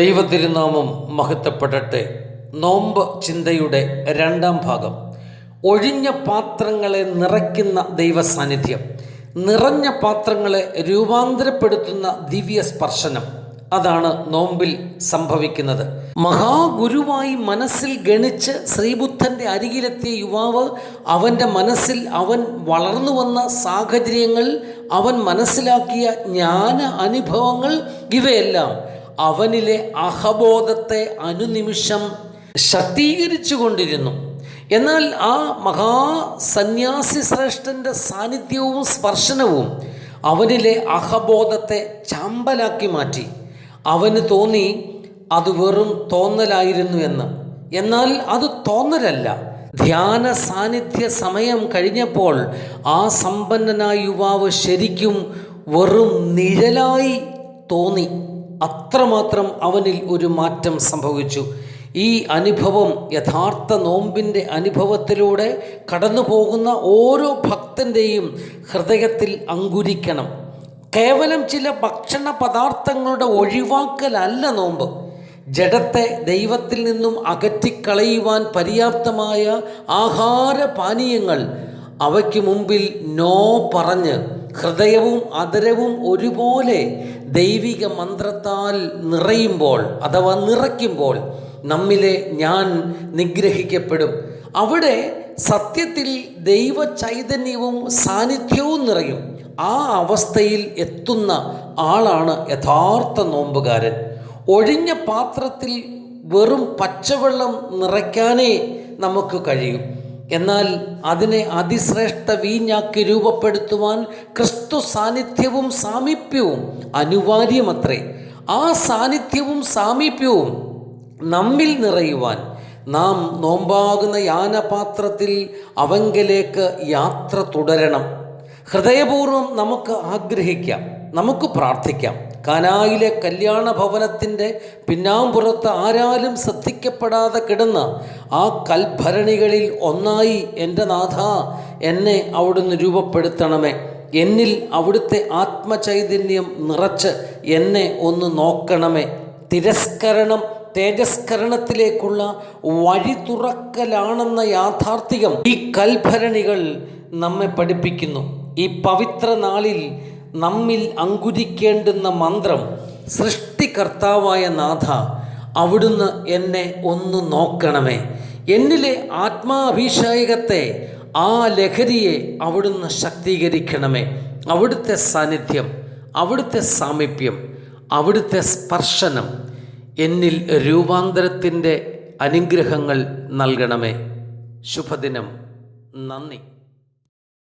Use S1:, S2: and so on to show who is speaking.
S1: ദൈവതിരുനാമം മഹത്വപ്പെടട്ടെ. നോമ്പ് ചിന്തയുടെ രണ്ടാം ഭാഗം. ഒഴിഞ്ഞ പാത്രങ്ങളെ നിറയ്ക്കുന്ന ദൈവസാന്നിധ്യം. നിറഞ്ഞ പാത്രങ്ങളെ രൂപാന്തരപ്പെടുത്തുന്ന ദിവ്യ സ്പർശനം അതാണ് നോമ്പിൽ സംഭവിക്കുന്നത്. മഹാഗുരുവായി മനസ്സിൽ ഗണിച്ച് ശ്രീബുദ്ധന്റെ അരികിലെത്തിയ യുവാവ് അവന്റെ മനസ്സിൽ അവൻ വളർന്നു വന്ന സാഹചര്യങ്ങൾ അവൻ മനസ്സിലാക്കിയ ജ്ഞാന അനുഭവങ്ങൾ ഇവയെല്ലാം അവനിലെ അഹബോധത്തെ അനുനിമിഷം ശക്തീകരിച്ചു കൊണ്ടിരുന്നു എന്നാൽ ആ മഹാസന്യാസി ശ്രേഷ്ഠന്റെ സാന്നിധ്യവും സ്പർശനവും അവനിലെ അഹബോധത്തെ ചാമ്പലാക്കി മാറ്റി. അവന് തോന്നി അത് വെറും തോന്നലായിരുന്നു എന്ന്. എന്നാൽ അത് തോന്നലല്ല. ധ്യാന സാന്നിധ്യ സമയം കഴിഞ്ഞപ്പോൾ ആ സമ്പന്നനായ യുവാവ് ശരിക്കും വെറും നിഴലായി തോന്നി. അത്രമാത്രം അവനിൽ ഒരു മാറ്റം സംഭവിച്ചു. ഈ അനുഭവം യഥാർത്ഥ നോമ്പിന്റെ അനുഭവത്തിലൂടെ കടന്നു പോകുന്ന ഓരോ ഭക്തന്റെയും ഹൃദയത്തിൽ അങ്കുരിക്കണം. കേവലം ചില ഭക്ഷണ പദാർത്ഥങ്ങളുടെ ഒഴിവാക്കലല്ല നോമ്പ്. ജഡത്തെ ദൈവത്തിൽ നിന്നും അകറ്റിക്കളയുവാൻ പര്യാപ്തമായ ആഹാര പാനീയങ്ങൾ അവയ്ക്ക് മുമ്പിൽ നോ പറഞ്ഞ് ഹൃദയവും അതരവും ഒരുപോലെ ദൈവിക മന്ത്രത്താൽ നിറയുമ്പോൾ അഥവാ നിറയ്ക്കുമ്പോൾ നമ്മിലെ ഞാൻ നിഗ്രഹിക്കപ്പെടും. അവിടെ സത്യത്തിൽ ദൈവ ചൈതന്യവും സാന്നിധ്യവും നിറയും. ആ അവസ്ഥയിൽ എത്തുന്ന ആളാണ് യഥാർത്ഥ നോമ്പുകാരൻ. ഒഴിഞ്ഞ പാത്രത്തിൽ വെറും പച്ചവെള്ളം നിറയ്ക്കാനേ നമുക്ക് കഴിയൂ. എന്നാൽ അതിനെ അതിശ്രേഷ്ഠ വീഞ്ഞാക്കി രൂപപ്പെടുത്തുവാൻ ക്രിസ്തു സാന്നിധ്യവും സാമീപ്യവും അനിവാര്യമത്രേ. ആ സാന്നിധ്യവും സാമീപ്യവും നമ്മിൽ നിറയുവാൻ നാം നോമ്പാകുന്ന യാനപാത്രത്തിൽ അവങ്കലേക്ക് യാത്ര തുടരണം. ഹൃദയപൂർവം നമുക്ക് ആഗ്രഹിക്കാം നമുക്ക് പ്രാർത്ഥിക്കാം. കാനായിലെ കല്യാണ ഭവനത്തിന്റെ പിന്നാമ്പുറത്ത് ആരാലും ശ്രദ്ധിക്കപ്പെടാതെ കിടന്ന ആ കൽഭരണികളിൽ ഒന്നായി എന്റെ നാഥ എന്നെ അവിടുന്ന് രൂപപ്പെടുത്തണമേ. എന്നിൽ അവിടുത്തെ ആത്മചൈതന്യം നിറച്ച് എന്നെ ഒന്ന് നോക്കണമേ. തിരസ്കരണം തേജസ്കരണത്തിലേക്കുള്ള വഴി തുറക്കലാണെന്ന യാഥാർത്ഥ്യം ഈ കൽഭരണികൾ നമ്മെ പഠിപ്പിക്കുന്നു. ഈ പവിത്ര നാളിൽ നമ്മിൽ അങ്കുരിക്കേണ്ടുന്ന മന്ത്രം സൃഷ്ടികർത്താവായ നാഥ അവിടുന്ന് എന്നെ ഒന്ന് നോക്കണമേ. എന്നിലെ ആത്മാഭിഷേകത്തെ ആ ലഹരിയെ അവിടുന്ന് ശക്തീകരിക്കണമേ. അവിടുത്തെ സാന്നിധ്യം അവിടുത്തെ സാമീപ്യം അവിടുത്തെ സ്പർശനം എന്നിൽ രൂപാന്തരത്തിന്റെ അനുഗ്രഹങ്ങൾ നൽകണമേ. ശുഭദിനം. നന്ദി.